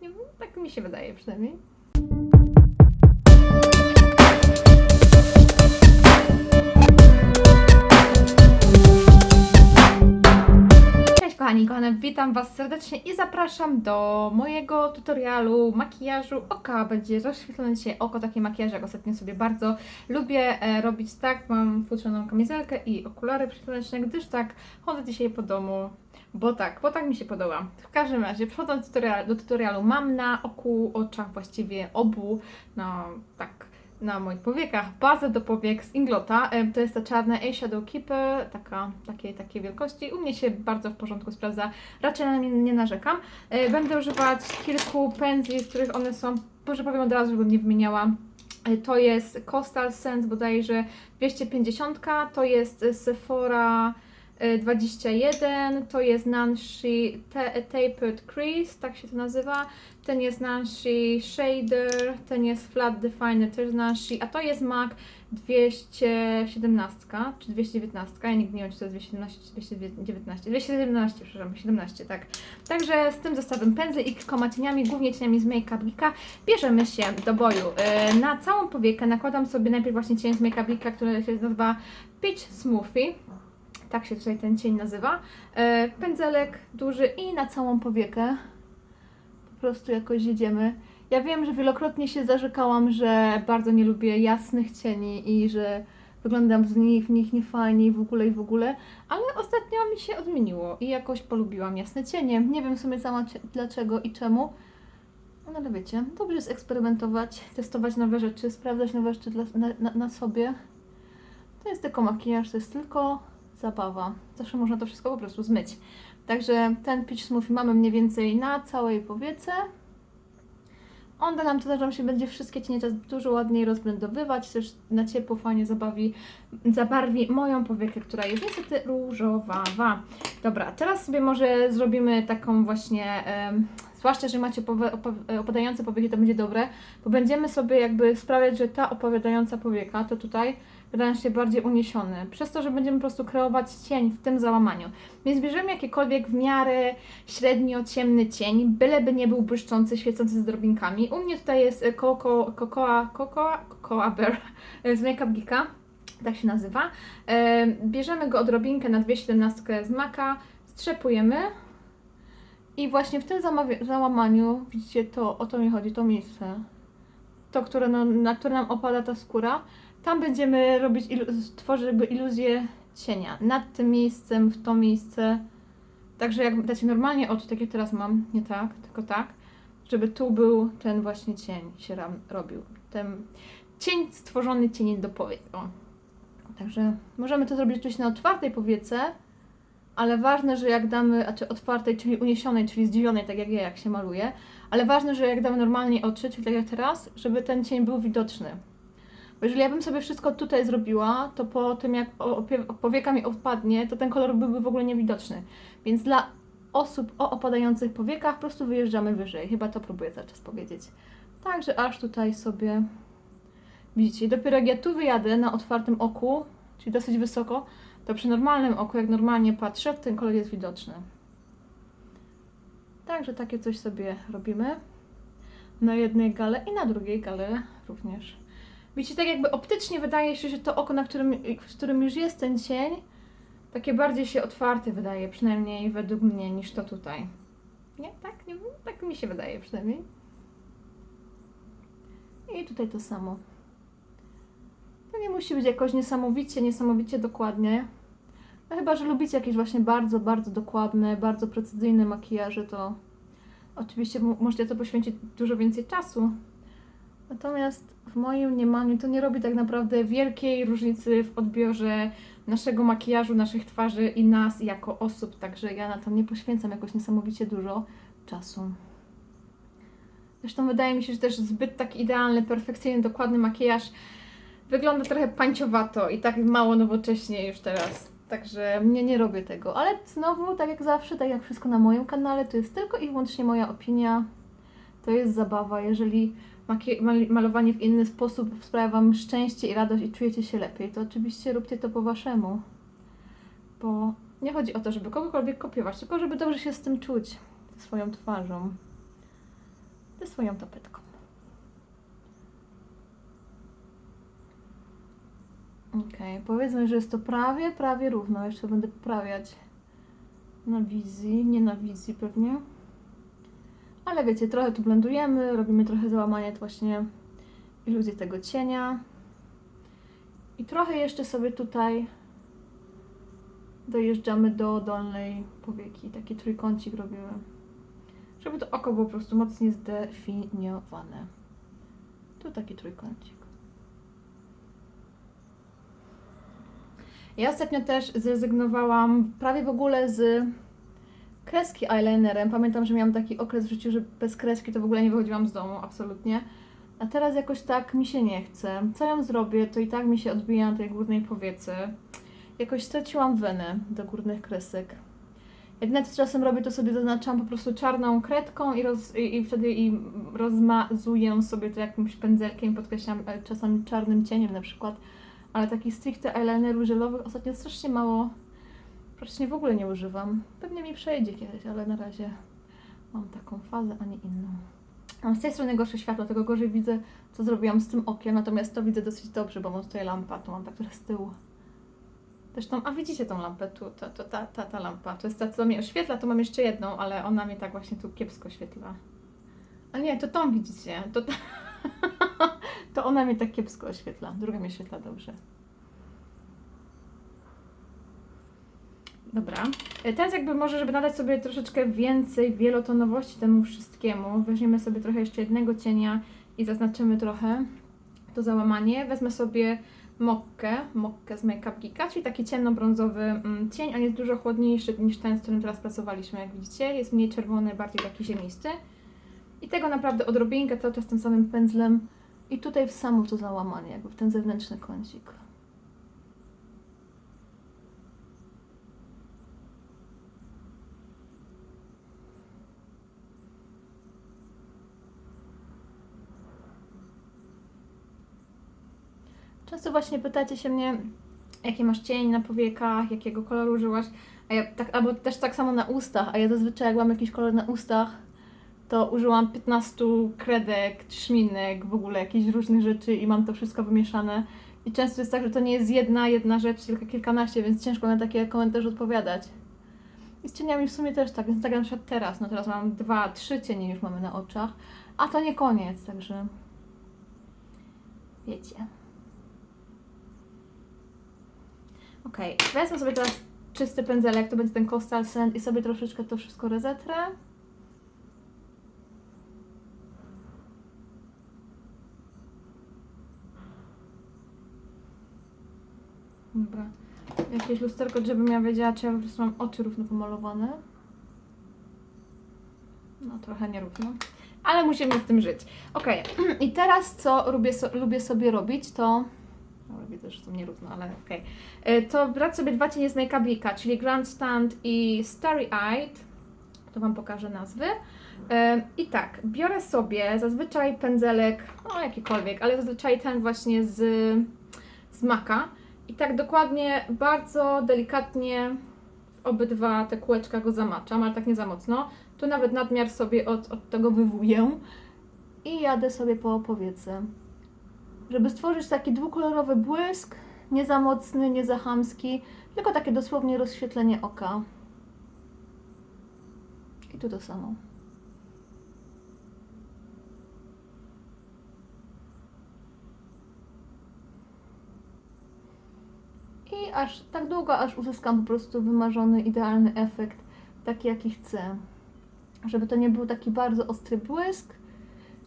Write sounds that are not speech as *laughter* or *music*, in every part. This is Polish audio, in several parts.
tak? Nie, tak mi się wydaje przynajmniej. Kochani, kochane, witam Was serdecznie i zapraszam do mojego tutorialu makijażu oka. Będzie rozświetlone dzisiaj oko, takie makijaże, jak ostatnio sobie bardzo lubię e, robić tak. Mam futrzoną kamizelkę i okulary przysłoneczne, gdyż tak chodzę dzisiaj po domu, bo tak, bo tak mi się podoba. W każdym razie, przechodząc do tutorialu, do tutorialu mam na oku, oczach właściwie obu, no tak, na moich powiekach bazę do powiek z Inglota. Em, To jest ta czarna Eyeshadow Keeper, taka, takiej, takiej wielkości. U mnie się bardzo w porządku sprawdza, raczej na nie nie narzekam. E, Będę używać kilku pędzli, z których one są, może powiem od razu, żebym nie wymieniała. E, To jest Coastal Sense bodajże 250, to jest e, Sephora e, 21, to jest Nancy Ta- Tapered Crease, tak się to nazywa. Ten jest Nancy Shader, ten jest Flat Definer, też Nancy, a to jest MAC 217 czy 219, ja nigdy nie wiem czy to jest 217 czy 219, 217, przepraszam, 17, tak. Także z tym zestawem pędzli i kilkoma cieniami, głównie cieniami z Make Geeka, bierzemy się do boju. E, Na całą powiekę nakładam sobie najpierw właśnie cień z Make Geeka, który się nazywa Peach Smoothie. Tak się tutaj ten cień nazywa. E, Pędzelek duży i na całą powiekę po prostu jakoś jedziemy. Ja wiem, że wielokrotnie się zarzekałam, że bardzo nie lubię jasnych cieni i że wyglądam z nich, w nich niefajnie w ogóle i w ogóle, ale ostatnio mi się odmieniło i jakoś polubiłam jasne cienie. Nie wiem w sumie sama dlaczego i czemu, no ale wiecie, dobrze jest eksperymentować, testować nowe rzeczy, sprawdzać nowe rzeczy dla, na, na, na sobie. To jest tylko makijaż, to jest tylko zabawa. Zawsze można to wszystko po prostu zmyć. Także ten Peach Smoothie mamy mniej więcej na całej powiece. On da nam to, że nam się będzie wszystkie cienie teraz dużo ładniej rozblendowywać, też na ciepło fajnie zabawi, zabarwi moją powiekę, która jest niestety różowawa. Dobra, teraz sobie może zrobimy taką właśnie, zwłaszcza, że macie opadające powieki, to będzie dobre, bo będziemy sobie jakby sprawiać, że ta opowiadająca powieka, to tutaj wydają się bardziej uniesione, przez to, że będziemy po prostu kreować cień w tym załamaniu. Więc bierzemy jakikolwiek w miarę średnio ciemny cień, byleby nie był błyszczący, świecący z drobinkami. U mnie tutaj jest e, Coco, Cocoa, Cocoa, Cocoa Bear e, *laughs* z Makeup Geeka, tak się nazywa. E, Bierzemy go odrobinkę na 217 z maka, strzepujemy i właśnie w tym załamaniu, widzicie, to o to mi chodzi, to miejsce, to, które no, na które nam opada ta skóra, tam będziemy robić, tworzyć jakby iluzję cienia nad tym miejscem, w to miejsce. Także jak dacie normalnie oczy, tak jak teraz mam, nie tak, tylko tak, żeby tu był ten właśnie cień się ram, robił. Ten cień stworzony cieniem do powiek. O. Także możemy to zrobić oczywiście na otwartej powiece, ale ważne, że jak damy, znaczy otwartej, czyli uniesionej, czyli zdziwionej, tak jak ja, jak się maluje, ale ważne, że jak damy normalnie oczy, czyli tak jak teraz, żeby ten cień był widoczny. Bo jeżeli ja bym sobie wszystko tutaj zrobiła, to po tym jak powieka mi odpadnie, to ten kolor byłby w ogóle niewidoczny. Więc dla osób o opadających powiekach po prostu wyjeżdżamy wyżej. Chyba to próbuję cały czas powiedzieć. Także aż tutaj sobie widzicie. Dopiero jak ja tu wyjadę na otwartym oku, czyli dosyć wysoko, to przy normalnym oku, jak normalnie patrzę, ten kolor jest widoczny. Także takie coś sobie robimy. Na jednej gale i na drugiej gale również. Widzicie, tak jakby optycznie wydaje się, że to oko, na którym, w którym już jest ten cień, takie bardziej się otwarte wydaje, przynajmniej według mnie, niż to tutaj. Nie? Tak? Nie. Tak mi się wydaje przynajmniej. I tutaj to samo. To nie musi być jakoś niesamowicie, niesamowicie dokładnie. No chyba, że lubicie jakieś właśnie bardzo, bardzo dokładne, bardzo precyzyjne makijaże, to oczywiście mo- możecie to poświęcić dużo więcej czasu. Natomiast w moim mniemaniu to nie robi tak naprawdę wielkiej różnicy w odbiorze naszego makijażu, naszych twarzy i nas jako osób, także ja na to nie poświęcam jakoś niesamowicie dużo czasu. Zresztą wydaje mi się, że też zbyt taki idealny, perfekcyjny, dokładny makijaż wygląda trochę pańciowato i tak mało nowocześnie już teraz. Także nie, nie robię tego. Ale znowu, tak jak zawsze, tak jak wszystko na moim kanale, to jest tylko i wyłącznie moja opinia. To jest zabawa. Jeżeli malowanie w inny sposób sprawia Wam szczęście i radość i czujecie się lepiej, to oczywiście róbcie to po Waszemu. Bo nie chodzi o to, żeby kogokolwiek kopiować, tylko żeby dobrze się z tym czuć, ze swoją twarzą. ze swoją tapetką. Okej, powiedzmy, że jest to prawie, prawie równo. Jeszcze będę poprawiać na wizji, nie na wizji pewnie. Ale wiecie, trochę tu blendujemy, robimy trochę załamania właśnie iluzji tego cienia. I trochę jeszcze sobie tutaj dojeżdżamy do dolnej powieki. Taki trójkącik robimy. Żeby to oko było po prostu mocniej zdefiniowane. Tu taki trójkącik. Ja ostatnio też zrezygnowałam prawie w ogóle z kreski eyelinerem. Pamiętam, że miałam taki okres w życiu, że bez kreski to w ogóle nie wychodziłam z domu, absolutnie. A teraz jakoś tak mi się nie chce. Co ją zrobię, to i tak mi się odbija na tej górnej powiece. Jakoś straciłam wenę do górnych kresek. Jedyne co czasem robię, to sobie zaznaczam po prostu czarną kredką i, roz, i, i wtedy i rozmazuję sobie to jakimś pędzelkiem, podkreślam e, czasami czarnym cieniem na przykład. Ale takich stricte eyelinerów żelowych ostatnio strasznie mało, praktycznie w ogóle nie używam. Pewnie mi przejdzie kiedyś, ale na razie mam taką fazę, a nie inną. Mam z tej strony gorsze światło, tego gorzej widzę, co zrobiłam z tym okiem, natomiast to widzę dosyć dobrze, bo mam tutaj lampa, tu mam tak trochę z tyłu. Zresztą, a widzicie tą lampę tu, to, to, ta, ta, ta lampa, to jest ta, co mnie oświetla, tu mam jeszcze jedną, ale ona mnie tak właśnie tu kiepsko oświetla. A nie, to tą widzicie, to ta, *laughs* to ona mnie tak kiepsko oświetla, druga mnie oświetla dobrze. Dobra. E, Teraz jakby może, żeby nadać sobie troszeczkę więcej wielotonowości temu wszystkiemu, weźmiemy sobie trochę jeszcze jednego cienia i zaznaczymy trochę to załamanie. Wezmę sobie mokkę, mokkę z Make Up Geeka, czyli taki ciemnobrązowy mm, cień. On jest dużo chłodniejszy niż ten, z którym teraz pracowaliśmy, jak widzicie. Jest mniej czerwony, bardziej taki ziemisty. I tego naprawdę odrobinkę, cały czas tym samym pędzlem. I tutaj w samo to załamanie, jakby w ten zewnętrzny kącik. Często właśnie pytacie się mnie, jaki masz cień na powiekach, jakiego koloru użyłaś, a ja tak, albo też tak samo na ustach, a ja zazwyczaj jak mam jakiś kolor na ustach, to użyłam 15 kredek, szminek, w ogóle jakichś różnych rzeczy i mam to wszystko wymieszane. I często jest tak, że to nie jest jedna, jedna rzecz, tylko kilkanaście, więc ciężko na takie komentarze odpowiadać. I z cieniami w sumie też tak, więc tak na przykład teraz, no teraz mam dwa, trzy cienie już mamy na oczach, a to nie koniec, także wiecie. Okej, wezmę sobie teraz czysty pędzelek, to będzie ten Coastal Sand i sobie troszeczkę to wszystko rozetrę. Dobra. Jakieś lusterko, żebym ja wiedziała, czy ja po prostu mam oczy równo pomalowane. No, trochę nierówno. Ale musimy z tym żyć. Okej, *clears throat* i teraz co lubię, so, lubię sobie robić, to... Dobra, widzę, że są nierówno, ale okej. E, To brać sobie dwa cienie z Make Geeka, czyli Grandstand i Starry Eyed. To Wam pokażę nazwy. E, I tak, biorę sobie zazwyczaj pędzelek, no jakikolwiek, ale zazwyczaj ten właśnie z, z Maka. I tak dokładnie, bardzo delikatnie w obydwa te kółeczka go zamaczam, ale tak nie za mocno. Tu nawet nadmiar sobie od, od tego wywuję i jadę sobie po powiece. Żeby stworzyć taki dwukolorowy błysk, nie za mocny, nie za chamski, tylko takie dosłownie rozświetlenie oka. I tu to samo. I aż tak długo, aż uzyskam po prostu wymarzony, idealny efekt, taki jaki chcę. Żeby to nie był taki bardzo ostry błysk,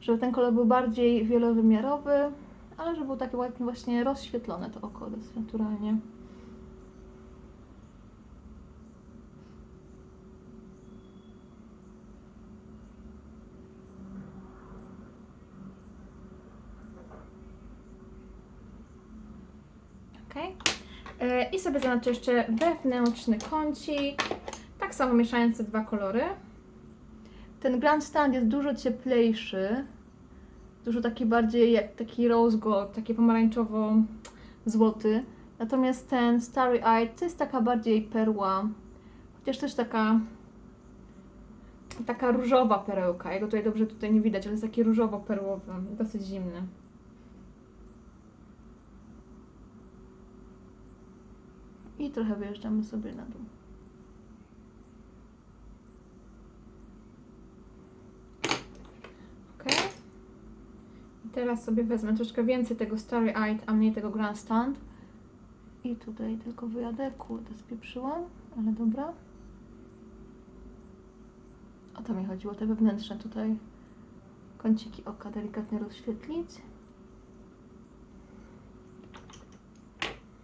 żeby ten kolor był bardziej wielowymiarowy, ale żeby był taki ładnie właśnie rozświetlone to oko dosyć naturalnie. E, I sobie zaznaczę jeszcze wewnętrzny kącik. Tak samo mieszając te dwa kolory. Ten Grand Stand jest dużo cieplejszy. Dużo taki bardziej taki rose gold, taki pomarańczowo-złoty. Natomiast ten Starry Eye to jest taka bardziej perła. Chociaż też taka taka różowa perełka. Jego tutaj dobrze tutaj nie widać, ale jest taki różowo-perłowy, dosyć zimny. I trochę wyjeżdżamy sobie na dół. Ok. I teraz sobie wezmę troszkę więcej tego Starry Eyed, a mniej tego Grandstand. I tutaj tylko wyjadę. Kurde, spieprzyłam, ale dobra. O to mi chodziło, te wewnętrzne tutaj kąciki oka delikatnie rozświetlić.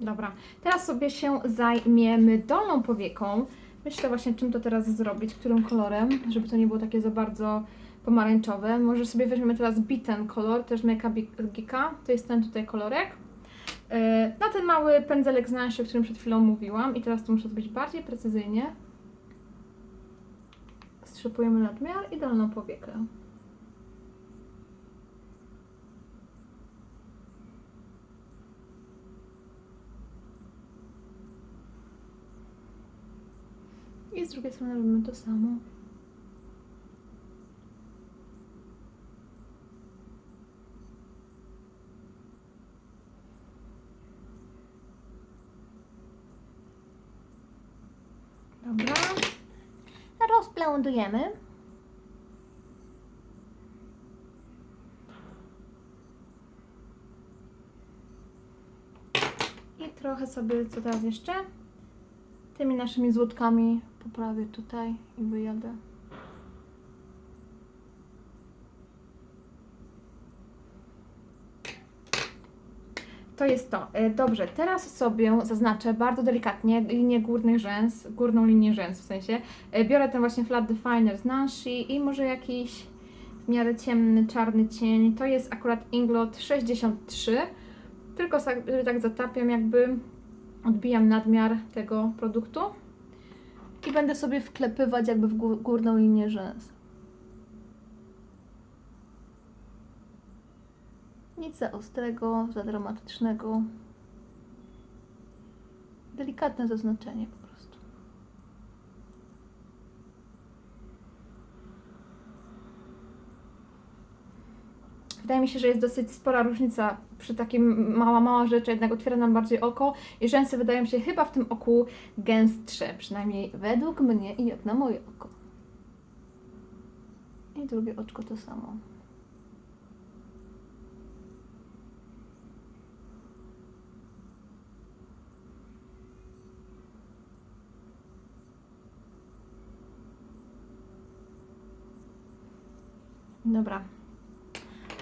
Dobra, teraz sobie się zajmiemy dolną powieką. Myślę właśnie, czym to teraz zrobić, którym kolorem, żeby to nie było takie za bardzo pomarańczowe. Może sobie weźmiemy teraz biten kolor, też Make Geeka, to jest ten tutaj kolorek. Yy, Na ten mały pędzelek z Nancy, o którym przed chwilą mówiłam i teraz to muszę zrobić bardziej precyzyjnie. Strzepujemy nadmiar i dolną powiekę. I z drugiej strony robimy to samo. Dobra. Rozblendujemy. I trochę sobie, co teraz jeszcze? Tymi naszymi złotkami poprawię tutaj i wyjadę. To jest to. E, Dobrze, teraz sobie zaznaczę bardzo delikatnie linię górnych rzęs, górną linię rzęs w sensie. E, Biorę ten właśnie flat definer z Nanshi i może jakiś w miarę ciemny, czarny cień. To jest akurat Inglot 63. Tylko tak zatapiam jakby, odbijam nadmiar tego produktu. I będę sobie wklepywać jakby w gó- górną linię rzęs. Nic za ostrego, za dramatycznego. Delikatne zaznaczenie po prostu. Wydaje mi się, że jest dosyć spora różnica przy takim mała, mała rzecz, jednak otwiera nam bardziej oko i rzęsy wydają się chyba w tym oku gęstsze, przynajmniej według mnie i jak na moje oko. I drugie oczko to samo. Dobra.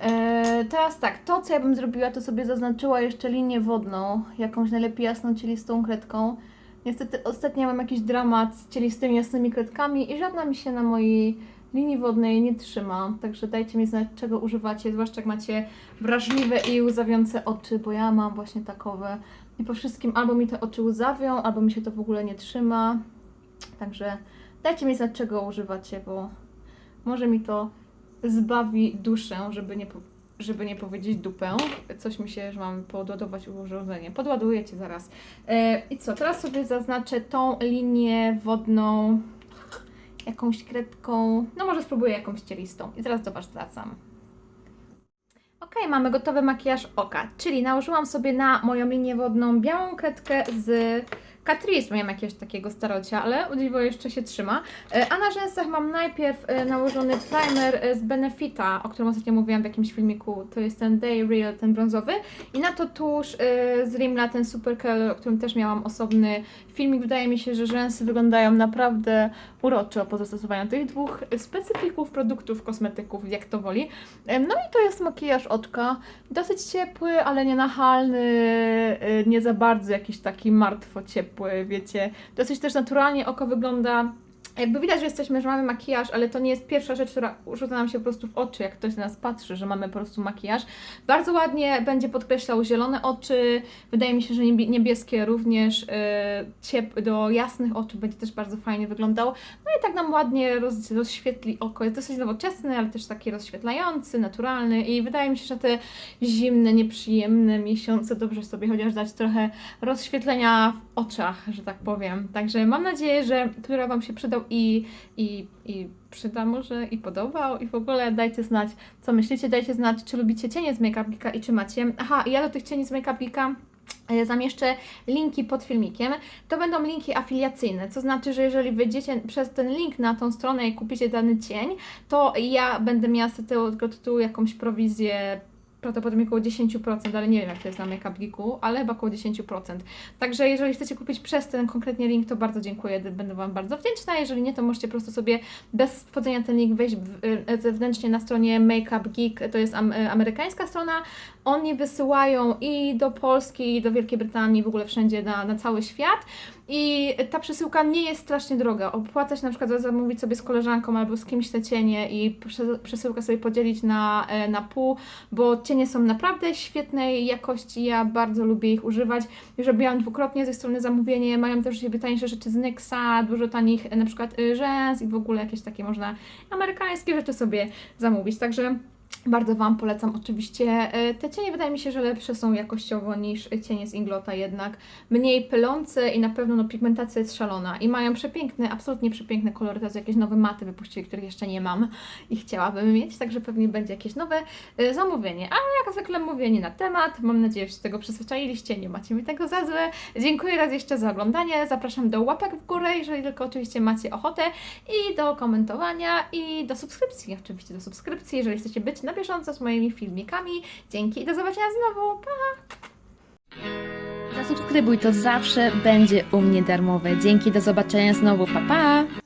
E, teraz tak, to co ja bym zrobiła, to sobie zaznaczyła jeszcze linię wodną, jakąś najlepiej jasną, cielistą kredką. Niestety ostatnio mam jakiś dramat z cielistymi, jasnymi kredkami i żadna mi się na mojej linii wodnej nie trzyma. Także dajcie mi znać, czego używacie, zwłaszcza jak macie wrażliwe i łzawiące oczy, bo ja mam właśnie takowe. I po wszystkim albo mi te oczy łzawią, albo mi się to w ogóle nie trzyma. Także dajcie mi znać, czego używacie, bo może mi to zbawi duszę, żeby nie, żeby nie powiedzieć dupę. Coś mi się, że mam podładować urządzenie. Podładuję Cię zaraz. E, I co, teraz sobie zaznaczę tą linię wodną jakąś kredką, no może spróbuję jakąś cielistą. I zaraz do Was wracam. Ok, mamy gotowy makijaż oka, czyli nałożyłam sobie na moją linię wodną białą kredkę z Catrice, miałam jakiegoś takiego starocia, ale o dziwo jeszcze się trzyma. E, A na rzęsach mam najpierw e, nałożony primer e, z Benefita, o którym ostatnio mówiłam w jakimś filmiku, to jest ten Day Real, ten brązowy. I na to tuż e, z Rimla, ten Super Color, o którym też miałam osobny filmik. Wydaje mi się, że rzęsy wyglądają naprawdę uroczo po zastosowaniu tych dwóch specyfików produktów, kosmetyków, jak to woli. No i to jest makijaż oczka. Dosyć ciepły, ale nie nachalny, e, nie za bardzo jakiś taki martwo ciepły, wiecie. Dosyć też naturalnie oko wygląda. Jakby widać, że jesteśmy, że mamy makijaż, ale to nie jest pierwsza rzecz, która rzuca nam się po prostu w oczy, jak ktoś na nas patrzy, że mamy po prostu makijaż. Bardzo ładnie będzie podkreślał zielone oczy, wydaje mi się, że niebie- niebieskie również, ciep do jasnych oczu będzie też bardzo fajnie wyglądał. No i tak nam ładnie roz, rozświetli oko. Jest dosyć nowoczesny, ale też taki rozświetlający, naturalny i wydaje mi się, że te zimne, nieprzyjemne miesiące dobrze sobie chociaż dać trochę rozświetlenia w oczach, że tak powiem. Także mam nadzieję, że tutorial Wam się przydał i, i, i przyda może i podobał i w ogóle dajcie znać, co myślicie, dajcie znać, czy lubicie cienie z Make Up Geeka i czy macie. Aha, i ja do tych cieni z Make Up Geeka e, zamieszczę linki pod filmikiem. To będą linki afiliacyjne, co znaczy, że jeżeli wejdziecie przez ten link na tą stronę i kupicie dany cień, to ja będę miała z tego tytułu jakąś prowizję prawdopodobnie około 10%, ale nie wiem jak to jest na Make Geeku, ale chyba około 10%. Także jeżeli chcecie kupić przez ten konkretnie link, to bardzo dziękuję, będę Wam bardzo wdzięczna. Jeżeli nie, to możecie po prostu sobie bez wchodzenia ten link wejść e, zewnętrznie na stronie Make Up Geek, to jest e, amerykańska strona. Oni wysyłają i do Polski, i do Wielkiej Brytanii, w ogóle wszędzie na, na cały świat. I ta przesyłka nie jest strasznie droga. Opłaca się na przykład za- zamówić sobie z koleżanką albo z kimś te cienie i prze- przesyłkę sobie podzielić na, e, na pół, bo cienie są naprawdę świetnej jakości. Ja bardzo lubię ich używać. Już robiłam dwukrotnie ze strony zamówienie. Mają też sobie tańsze rzeczy z Nyxa, dużo tanich e, na przykład y, rzęs i w ogóle jakieś takie można amerykańskie rzeczy sobie zamówić. Także bardzo Wam polecam oczywiście. E, Te cienie wydaje mi się, że lepsze są jakościowo niż cienie z Inglota jednak. Mniej pylące i na pewno no, pigmentacja jest szalona. I mają przepiękne, absolutnie przepiękne kolory. Teraz jakieś nowe maty wypuścili, których jeszcze nie mam i chciałabym mieć, także pewnie będzie jakieś nowe e, zamówienie. Ale jak zwykle mówię nie na temat. Mam nadzieję, że się tego przyzwyczailiście, nie macie mi tego za złe. Dziękuję raz jeszcze za oglądanie. Zapraszam do łapek w górę, jeżeli tylko oczywiście macie ochotę i do komentowania i do subskrypcji. Oczywiście do subskrypcji, jeżeli chcecie być na bieżąco z moimi filmikami. Dzięki i do zobaczenia znowu. Pa! Zasubskrybuj, to zawsze będzie u mnie darmowe. Dzięki, do zobaczenia znowu, pa pa!